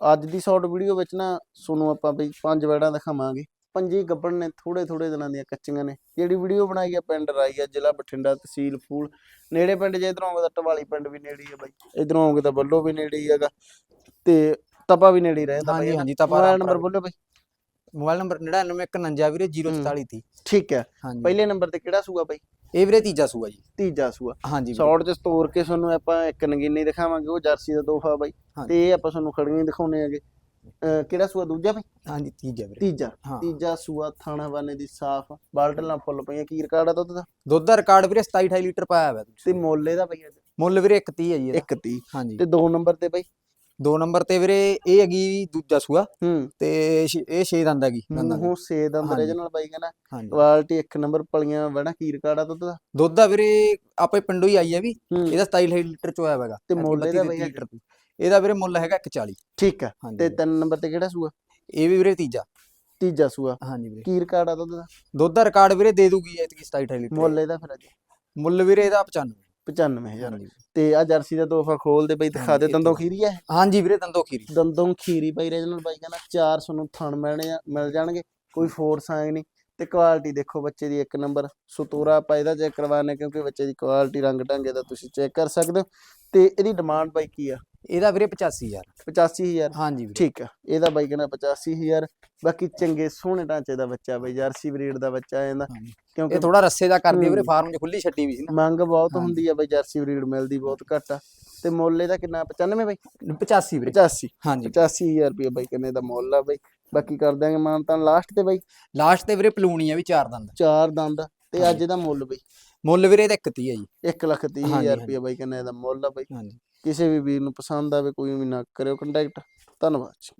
ਅੱਜ ਦੀ short video ਵਿੱਚ ਨਾ ਤੁਹਾਨੂੰ ਆਪਾਂ ਬਈ ਪੰਜ ਵੈੜਾਂ ਦਿਖਾਵਾਂਗੇ। ਪੰਜੀ ਗੱਬਣ ਨੇ ਥੋੜੇ ਥੋੜੇ ਦਿਨਾਂ ਦੀਆਂ ਕੱਚੀਆਂ ਨੇ। ਜਿਹੜੀ ਵੀਡੀਓ ਬਣਾਈ ਆ ਪਿੰਡ ਰਾਈਆ ਜ਼ਿਲ੍ਹਾ ਬਠਿੰਡਾ ਤਹਿਸੀਲ ਫੂਲ। ਨੇੜੇ ਪਿੰਡ ਜੇ ਇਧਰੋਂ ਆਉਂਗੇ ਤਾਂ ਟਵਾਲੀ ਪਿੰਡ ਵੀ ਨੇੜੇ ਹੀ ਆ ਬਾਈ। ਇਧਰੋਂ ਆਉਂਗੇ ਤਾਂ ਬੱਲੋ ਵੀ ਨੇੜੇ ਹੀ ਹੈਗਾ। ਤੇ ਤਪਾ ਵੀ ਨੇੜੇ ਰਹਿੰਦਾ ਹਾਂਜੀ ਬਾਈ ਹਾਂਜੀ ਤਾਂ ਮੋਬਾਈਲ ਨੰਬਰ ਬੋਲੋ ਬਾਈ। ਮੋਬਾਈਲ ਨੰਬਰ 9951 ਵੀਰੇ 044 ਤੀ ਠੀਕ ਹੈ। ਹਾਂਜੀ। ਪਹਿਲੇ ਨੰਬਰ ਤੇ ਕਿਹੜਾ ਸੂਆ ਬਾਈ? ਇਹ ਵੀਰੇ ਤੀਜਾ ਸੂਆ ਜੀ। ਤੀਜਾ ਸੂਆ। ਹਾਂਜੀ। ਸ਼ਾਰਟ ਚ ਤੋੜ ਕੇ ਤੁਹਾਨੂੰ ਆਪਾਂ ਇੱਕ ਨਗੀਨੀ ਦਿਖਾਵਾਂਗੇ ਉਹ ਜਰਸੀ ਦਾ ਤੋਹਫਾ ਬਾਈ। ਤੇ ਇਹ ਆਪਾਂ ਤੁਹਾਨੂੰ ਖੜੀਆਂ ਦਿਖਾਉਣੇ ਆਗੇ ਕਿਹੜਾ ਸੂਆ ਦੂਜਾ ਬਾਈ? ਹਾਂਜੀ ਤੀਜਾ ਵੀਰੇ। ਤੀਜਾ। ਤੀਜਾ ਸੂਆ ਥਾਣਾ ਬਾਨੇ ਦੀ ਸਾਫ਼। ਬਾਲਟਲਾਂ ਫੁੱਲ ਪਈਆਂ ਕੀ ਰਿਕਾਰਡ ਆ ਦੁੱਧ ਦਾ? ਦੁੱਧ ਦਾ ਰਿਕਾਰਡ ਵੀਰੇ 27 28 ਲੀਟਰ ਪਾਇਆ ਹੋਇਆ ਤੇ ਮੁੱਲ ਇਹਦਾ ਬਈ ਮੁੱਲ ਵੀਰੇ 130 ਹੈ ਜੀ ਇਹਦਾ। ਇੱਕ 30 ਹਾਂਜੀ। ਤੇ ਦੋ ਨੰਬਰ ਤੇ ਬਈ? ਦੋ ਨੰਬਰ ਤੇ ਵੀਰੇ ਇਹ ਹੈਗੀ ਦੂਜਾ ਸੂਆ ਹੂੰ। ਤੇ ਛੇ- ਇਹ 6 ਦੰਦ ਹੈਗੀ ਦੰਦਾਂ ਦੀ। ਮੂੰਹੋਂ ਸੇ ਦੰਦ ਹਾਂਜੀ। ਰੇਜ ਨਾਲ ਬਾਈ ਕਹਿੰਦਾ ਹਾਂਜੀ। ਕੁਆਲਿਟੀ ਇੱਕ ਨੰਬਰ ਪਲੀਆਂ ਵੜਾ ਕੀ ਰਿਕਾਰਡ ਆ ਦੁੱਧ ਦਾ। ਦੁੱਧ ਦਾ ਵੀਰੇ ਆਪੇ ਪਿੰਡੋਂ ਹੀ ਆਈ ਹੈ ਵੀ। ਹੂੰ। ਇਹਦਾ 27 28 ਲੀਟਰ ਚ ਹੋਇਆ ਹੈਗਾ। ਤੇ ਮੁੱਲ ਇਹਦਾ ਬਈ ਲੀਟਰ ਇਹਦਾ ਵੀਰੇ ਮੁੱਲ ਹੈਗਾ 140 ਠੀਕ ਆ। ਤੇ। ਤਿੰਨ ਨੰਬਰ ਤੇ ਕਿਹੜਾ ਸੂਆ? ਇਹ ਵੀ ਵੀਰੇ ਤੀਜਾ। ਤੀਜਾ ਸੂਆ। ਹਾਂਜੀ ਵੀਰੇ। ਕੀ ਰਿਕਾਰਡ ਆ ਦੁੱਧ ਦਾ। ਦੁੱਧ ਦਾ ਰਿਕਾਰਡ ਵੀਰੇ ਦੇ ਦੂਗੀ ਐਤਕੀ 27 28 ਲੀਟਰ। ਮੁੱਲ ਇਹਦਾ ਫਿਰ ਅੱਜ। ਮੁੱਲ ਵੀਰੇ ਇਹਦਾ 95 95000 ਹਾਂਜੀ। ਤੇ ਆ ਜਰਸੀ ਦਾ ਤੋਹਫਾ ਖੋਲ ਦੇ ਬਈ ਦਿਖਾ ਦੇ ਦੰਦੋਂ। ਖੀਰੀ ਇਹ? ਹਾਂਜੀ ਵੀਰੇ ਦੰਦੋ ਖੀਰੀ। ਦੰਦੋਂ ਖੀਰੀ ਬਾਈ ਰੀਜਨਲ ਬਾਈ ਕਹਿੰਦਾ ਚਾਰ ਤੁਹਾਨੂੰ ਥਣ ਮਿਲਣੇ ਆ ਮਿਲ ਜਾਣਗੇ ਕੋਈ ਫੋਰਸ ਆਏ ਨਹੀਂ। ਤੇ ਕੁਆਲਿਟੀ ਦੇਖੋ ਬੱਚੇ ਦੀ ਇੱਕ ਨੰਬਰ ਸੁਤੂਰਾ ਆਪਾਂ ਇਹਦਾ ਚੈੱਕ ਕਰਵਾਣੇ ਕਿਉਂਕਿ ਬੱਚੇ ਦੀ ਕੁਆਲਿਟੀ ਰੰਗ ਢੰਗੇ ਦਾ ਤੁਸੀਂ ਚੈੱਕ ਕਰ ਸਕਦੇ ਹੋ। ਤੇ ਇਹਦੀ ਡਿਮਾਂਡ ਬਾਈ ਕੀ ਆ? ਇਹਦਾ ਵੀਰੇ 85000 85000 ਹਾਂਜੀ ਵੀਰੇ। ਠੀਕ ਆ। ਇਹਦਾ ਬਾਈ ਕਹਿੰਦਾ 85000 ਬਾਕੀ ਚੰਗੇ ਸੋਹਣੇ ਢਾਂਚੇ ਦਾ ਬੱਚਾ ਬਈ ਜਰਸੀ ਬਰੀਡ ਦਾ ਬੱਚਾ ਇਹਦਾ। ਹਾਂਜੀ। ਕਿਉਂਕਿ ਇਹ ਥੋੜਾ ਰੱਸੇ ਦਾ ਕਰਦੀ ਆ ਵੀਰੇ। ਫਾਰਮ 'ਚ ਖੁੱਲੀ ਛੱਡੀ ਵੀ ਸੀ ਨਾ। ਮੰਗ ਬਹੁਤ। ਹੁੰਦੀ ਆ ਬਈ ਜਰਸੀ ਬਰੀਡ ਮਿਲਦੀ ਬਹੁਤ ਘੱਟ ਆ। ਤੇ ਮੁੱਲ ਇਹਦਾ ਕਿੰਨਾ? 95 ਬਈ? 85 ਵੀਰੇ। 85 ਹਾਂਜੀ। 85000 ਰੁਪਏ ਬਾਈ ਕਹਿੰਦੇ ਦਾ ਮੁੱਲ ਆ ਬਈ। ਬਾਕੀ ਕਰ ਦਿਆਂਗੇ ਮਾਨ ਤਾਂ ਲਾਸਟ ਤੇ ਬਾਈ? ਲਾਸਟ ਤੇ ਵੀਰੇ ਪਲੂਣੀ ਆ ਵੀ ਚਾਰ ਦੰਦ। ਚਾਰ ਦੰਦ। ਤੇ ਅੱਜ। ਇਹਦਾ ਮੁੱਲ ਬਈ? ਮੁੱਲ ਵੀਰੇ ਇਹਦਾ 31 ਆ ਜੀ। 1 ਲੱਖ ਤੀਹ ਹਾਂਜੀ, ਹਜ਼ਾਰ ਹਾਂਜੀ। ਰੁਪਏ ਬਾਈ ਕਹਿੰਦੇ ਦਾ ਮੁੱਲ ਆ ਬਾਈ। ਹਾਂਜੀ। ਕਿਸੇ ਵੀ ਵੀਰ ਨੂੰ ਪਸੰਦ ਆਵੇ ਕੋਈ ਵੀ ਨਾ ਕਰਿਓ ਕੰਟੈਕਟ ਧੰਨਵਾਦ ਜੀ।